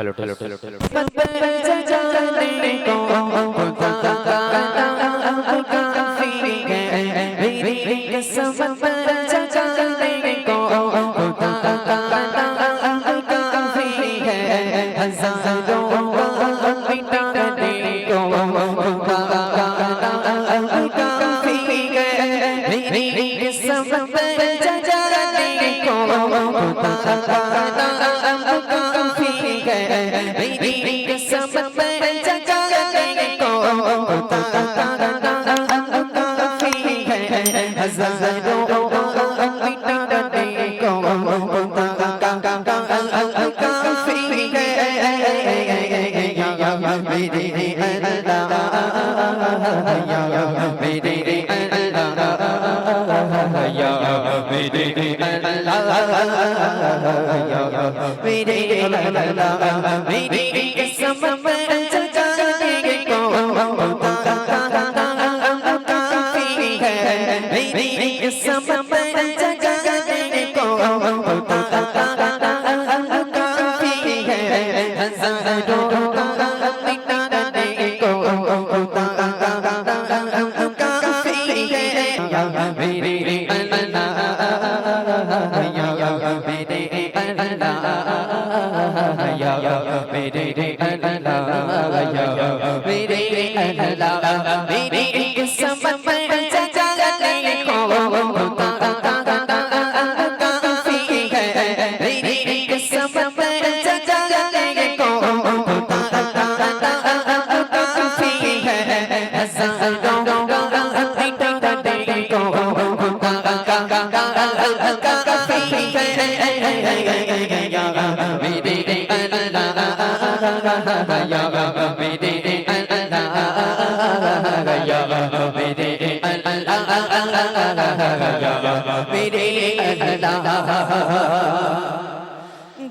Hello hello hello Bye. मेरे day day day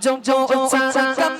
Don't don't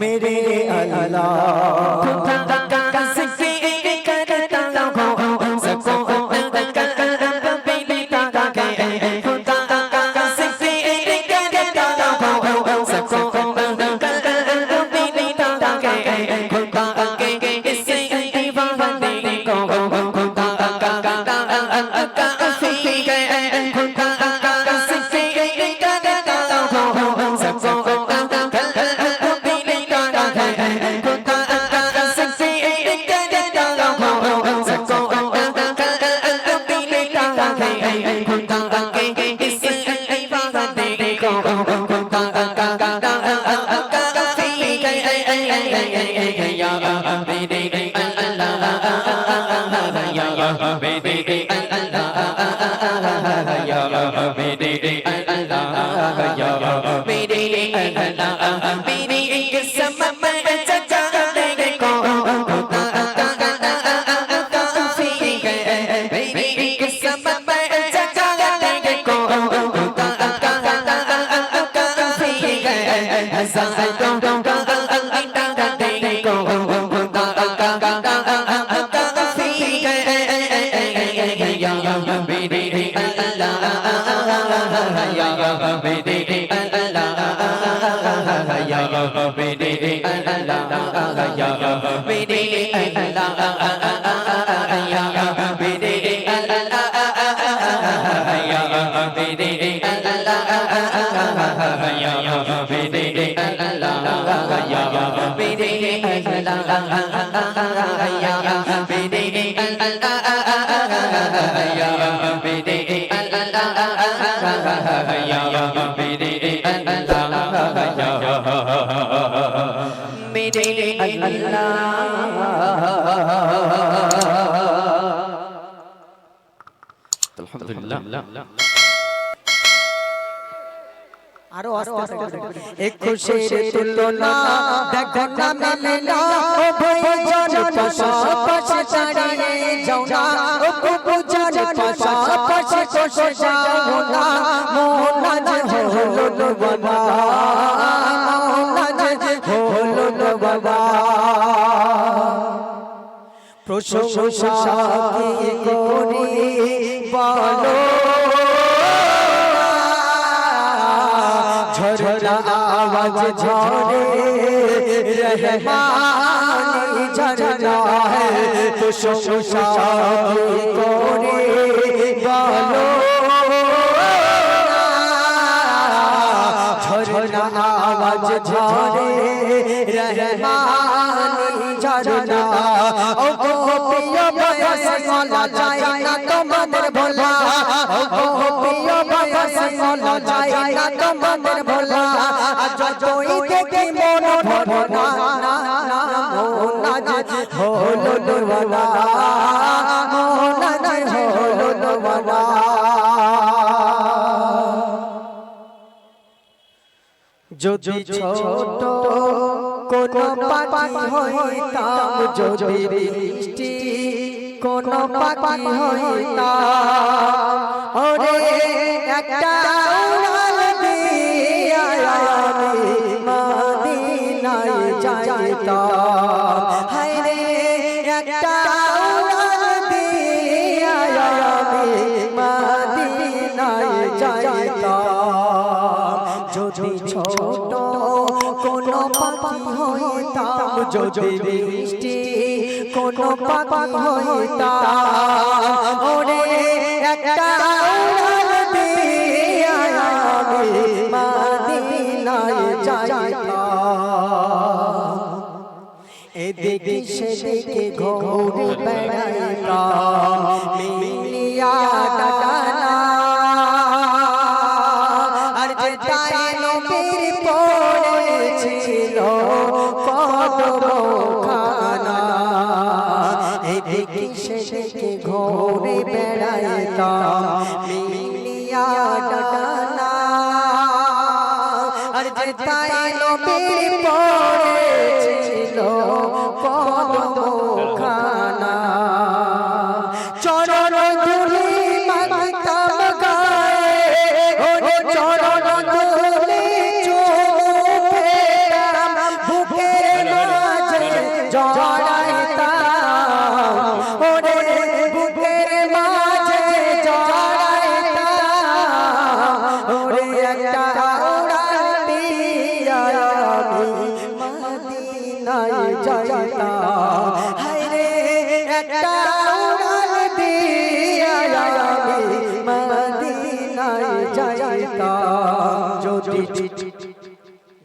मेरे अल्लाह Bidi, Biddy, আলহামদুলিল্লাহ। আরও আস্তে আস্তে এক খুশির তুলনা দেখো না মেলে না ও ভাই জন পাশাপাশি দাঁড়িয়ে যাও না। ও বুবু জন পাশাপাশি বসে যাও না। মোহনাজ হলো না প্রশংসা কি করি বলো ঝরনা আওয়াজ ঝরে, রহমানি ঝরনা প্রশংসা কি করি বলো ঝরনা আওয়াজ ঝরে রহমানি প্রিয় মলা যায় না তোমাদের ভোলা। ও প্রিয় বয়স মলা যায় না তোমাদের ভোলা। যতই দেখি মন ভোলা না না হলো নওয়ালা হলো নওয়ালা যদি ছোট কোন পাখি হইতাম, যদি বৃষ্টি কোন পাখি হইতাম। ওরে একটা উড়াল দিয়া আমি মদিনায় যাইতাম। হায় রে একটা উড়াল দিয়া আমি মদিনায় যাইতাম। যদি ছোট কোন পাখি হইতাম যদি বৃষ্টি কোন পাখি হইতা। ওরে একটা উড়াল দিয়া আমি মদিনায় যাইতা এদিকে সেদিকে ঘুরে বেড়াইতা মিলিয়া ডানা এদিকে দেখে ঘরে বেড়াইতাম। মিলিয়া ডানা। আর যে তাই নবীর পড়েছিল কদম খানা চরণ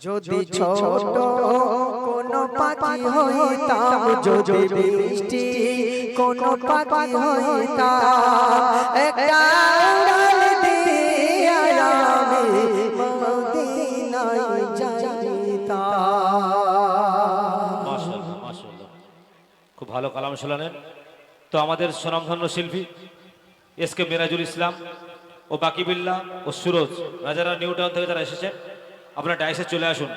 যদি ছোট কোন পাখি হইতাম, যদি বৃষ্টি কোন পাখি হইতাম, একটা উড়াল দিয়া আমি মদিনায় খুব ভালো কালাম শোনালেন তো আমাদের সুনামধন্য শিল্পী, এস কে মিরাজুল ইসলাম ও বাকিবিল্লা ও সুরজ রাজারা নিউ টাউন থেকে যারা এসেছেন আপনার ডাইসে চলে আসুন।